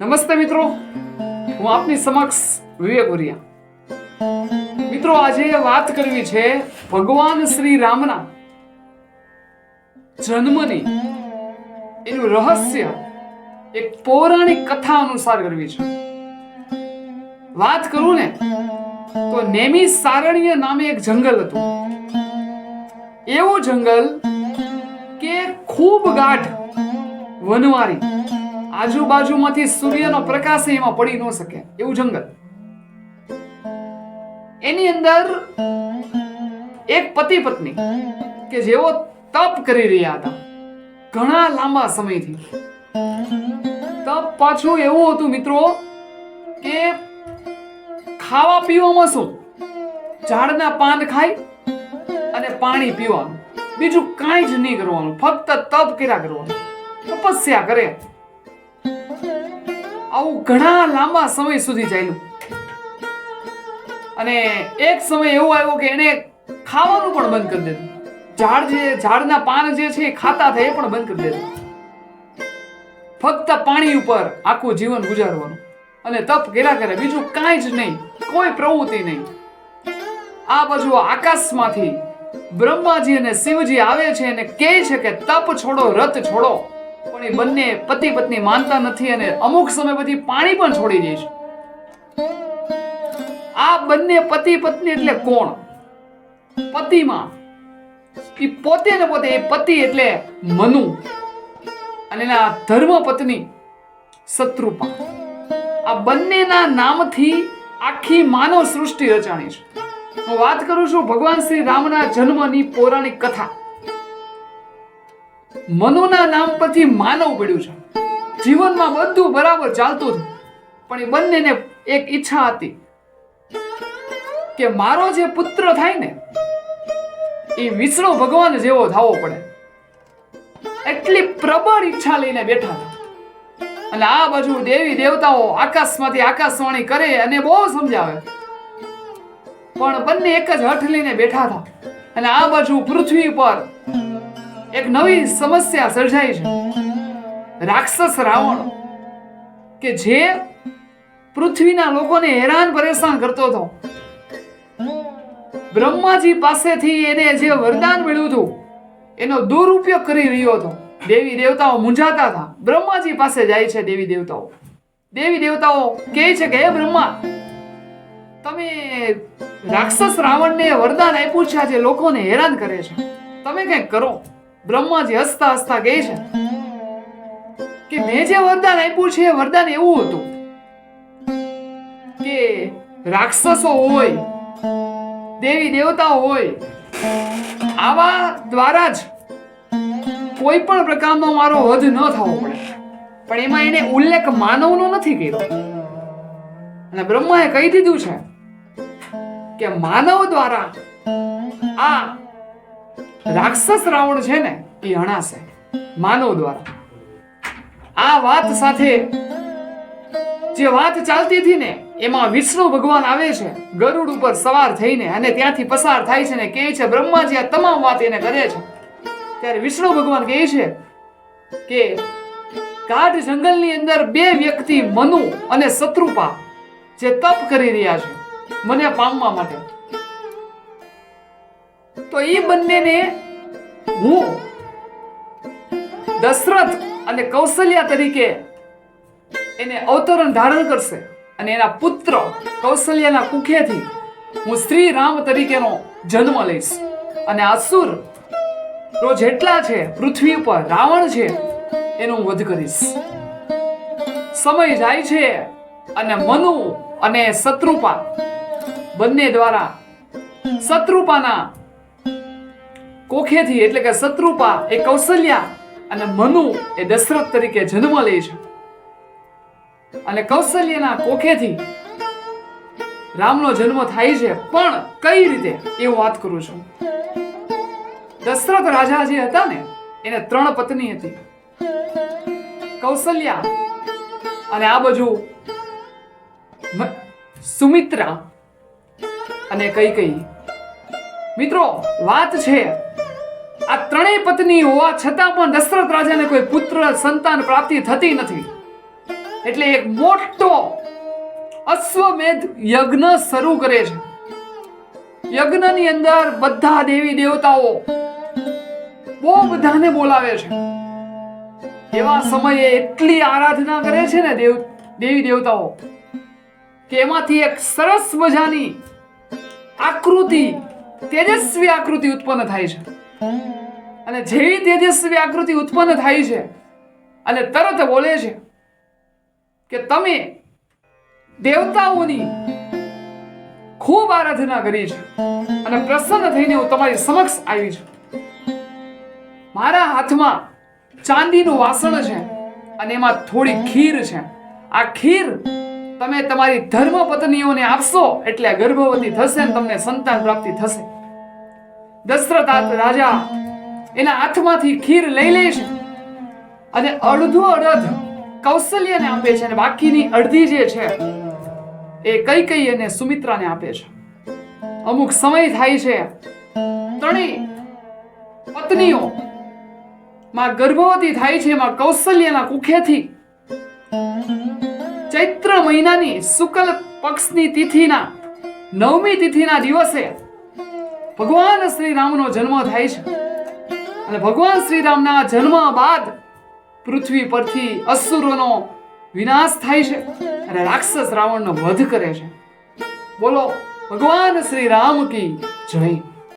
નમસ્તે મિત્રો. હું આપની સમક્ષ વિવેક ઉરિયા. મિત્રો, આજે વાત કરવી છે ભગવાન શ્રી રામના જન્મની એનું રહસ્ય, એક પૌરાણિક કથા અનુસાર કરવી છે. વાત કરું ને, તો નેમી સારણ્ય નામે એક જંગલ હતું. એવું જંગલ કે ખૂબ ગાઢ વનવારી આજુબાજુમાંથી સૂર્યનો પ્રકાશ એમાં પડી ન શકે. એવું જંગલ. એની અંદર એક પતિ પત્ની કે જેઓ તપ કરી રહ્યા હતા. ઘણા લાંબા સમયથી. તપ પાછું એવું હતું મિત્રો કે ખાવા પીવામાં શું? ઝાડના પાન ખાય અને પાણી પીવાનું. બીજું કાંઈ જ નહીં કરવાનું. ફક્ત તપ કર્યા કરવાનું. તપસ્યા કરે. આવું ઘણા લાંબા સમય સુધી ચાલ્યું. અને એક સમય એવો આવ્યો કે એને ખાવાનું પણ બંધ કરી દીધું. ઝાડ જે, ઝાડના પાન જે છે એ ખાતા થાય એ પણ બંધ કરી દીધું. ફક્ત પાણી ઉપર આખું જીવન ગુજારવાનું. અને તપ કર્યા કરે, બીજું કાંઈ જ નહીં, કોઈ પ્રવૃત્તિ નહીં. આ બાજુ આકાશમાંથી બ્રહ્માજી અને શિવજી આવે છે અને કહે છે કે તપ છોડો રત છોડો. પણ એ બંને પતિ પત્ની માનતા નથી અને અમુક સમય પછી પાણી પણ છોડી દે છે. આ બંને પતિ પત્ની એટલે કોણ? પતિમાં. એ પોતે ને પોતે, એ પતિ એટલે મનુ. અને એના ધર્મ પત્ની શત્રુપા. આ બંનેના નામથી આખી માનવ સૃષ્ટિ રચાણી છે. હું વાત કરું છું ભગવાન શ્રી રામના જન્મની પૌરાણિક કથા. મનુના નામ પરથી માનવ પડ્યું છે. જીવનમાં બધું બરાબર ચાલતું હતું. પણ એ બંનેને એક ઈચ્છા હતી કે મારો જે પુત્ર થાય ને, એ વિષ્ણુ ભગવાન જેવો થવો પડે. એટલી પ્રબળ ઈચ્છા લઈને બેઠા હતા. અને આ બાજુ દેવી દેવતાઓ આકાશમાંથી આકાશવાણી કરે અને બહુ સમજાવે. પણ બંને એક જ હઠ લઈને બેઠા હતા. અને આ બાજુ પૃથ્વી પર એક નવી સમસ્યા સર્જાઈ છે. રાક્ષસ રાવણ, કે જે પૃથ્વીના લોકોને હેરાન પરેશાન કરતો હતો. બ્રહ્માજી પાસેથી એને જે વરદાન મળ્યું હતું, એનો દુરુપયોગ કરી રહ્યો હતો. દેવી દેવતાઓ મૂંઝાતા હતા. બ્રહ્માજી પાસે જાય છે દેવી દેવતાઓ. દેવી દેવતાઓ કહે છે કે, હે બ્રહ્મા, તમે રાક્ષસ રાવણને વરદાન આપ્યું છે આજે લોકોને હેરાન કરે છે. તમે કંઈક કરો. બ્રહ્માજી હસતા હસતા કહે છે કે મેં જે વરદાન આપ્યું છે એ વરદાન એવું હતું કે રાક્ષસો હોય, દેવી દેવતા હોય, આવા દ્વારા જ કોઈ પણ પ્રકારનો મારો વધ ન થવો પડે. પણ એમાં એને ઉલ્લેખ માનવનો નથી કર્યો. અને બ્રહ્માએ કહી દીધું છે કે માનવ દ્વારા આ રાક્ષસ રાવણ છે ને, એ હણાશે માનવ દ્વારા. આ વાત સાથે જે વાત ચાલતી હતી ને, એમાં વિષ્ણુ ભગવાન આવે છે, ગરુડ ઉપર સવાર થઈને અને ત્યાંથી પસાર થાય છે ને, કહે છે, બ્રહ્માજી, આ તમામ વાત એને કરે છે. ત્યારે વિષ્ણુ ભગવાન કહે છે કે, કાઢ જંગલની અંદર બે વ્યક્તિ મનુ અને શત્રુપા જે તપ કરી રહ્યા છે, મને પામવા માટે. તો એ બંનેને હું દશરથ અને કૌશલ્યા તરીકે એને અવતરણ ધારણ કરશે અને એના પુત્ર કૌશલ્યના કુખેથી હું શ્રી રામ તરીકેનો જન્મ લઈશ. અને અસુર રોજ જેટલા છે, પૃથ્વી પર રાવણ છે, એનો વધ કરીશ. સમય જાય છે અને મનુ અને શત્રુપા બંને દ્વારા શત્રુપાના કોખેથી એટલે કે શત્રુપા એ કૌશલ્યા અને મનુ એ દશરથ તરીકે જન્મ લે છે. અને કૌશલ્યના કોખેથી રામનો જન્મ થાય છે પણ કઈ રીતે એવું વાત કરું છું? દશરથ રાજા જે હતા ને, એને ત્રણ પત્ની હતી. કૌશલ્યા અને આ બાજુ સુમિત્રા અને કઈ કઈ મિત્રો, વાત છે ત્રણેય પત્ની હોવા છતાં પણ દશરથ રાજાને કોઈ પુત્ર, સંતાન પ્રાપ્તિ થતી નથી. એટલે એક મોટો અશ્વમેધ યજ્ઞ શરૂ કરે છે. યજ્ઞની અંદર બધા દેવી દેવતાઓ બહુ બધાને બોલાવે છે. એવા સમયે એટલી આરાધના કરે છે ને દેવ, દેવી દેવતાઓ કે એમાંથી એક સરસ મજાની આકૃતિ, તેજસ્વી આકૃતિ ઉત્પન્ન થાય છે. અને જેવી તેજસ્વી આકૃતિ ઉત્પન્ન થાય છે, અને તરત બોલે છે કે તમે દેવતાઓની ખૂબ આરાધના કરી છે અને પ્રસન્ન થઈને હું તમારી સમક્ષ આવી છું. મારા હાથમાં ચાંદીનું વાસણ છે અને એમાં થોડી ખીર છે. આ ખીર તમે તમારી ધર્મ પત્નીઓને આપશો એટલે ગર્ભવતી થશે અને તમને સંતાન પ્રાપ્તિ થશે. દશરથ રાજા એના હાથમાંથી ખીર લઈ લે છે અને અડધો અડધ કૌશલ્યને આપે છે અને બાકીની અડધી જે છે, એ કઈ કઈ અને સુમિત્રાને આપે છે. અમુક સમય થાય છે, ત્રણેય પત્નીઓ માં ગર્ભવતી થાય છે, એમાં કૌશલ્યના કુખેથી ચૈત્ર મહિનાની શુક્લ પક્ષની તિથિના નવમી તિથિના દિવસે ભગવાન શ્રી રામનો જન્મ થાય છે. અને ભગવાન શ્રી રામના જન્મ બાદ પૃથ્વી પરથી અસુરોનો વિનાશ થાય છે અને રાક્ષસ રાવણનો વધ કરે છે. બોલો, ભગવાન શ્રી રામ કી જય.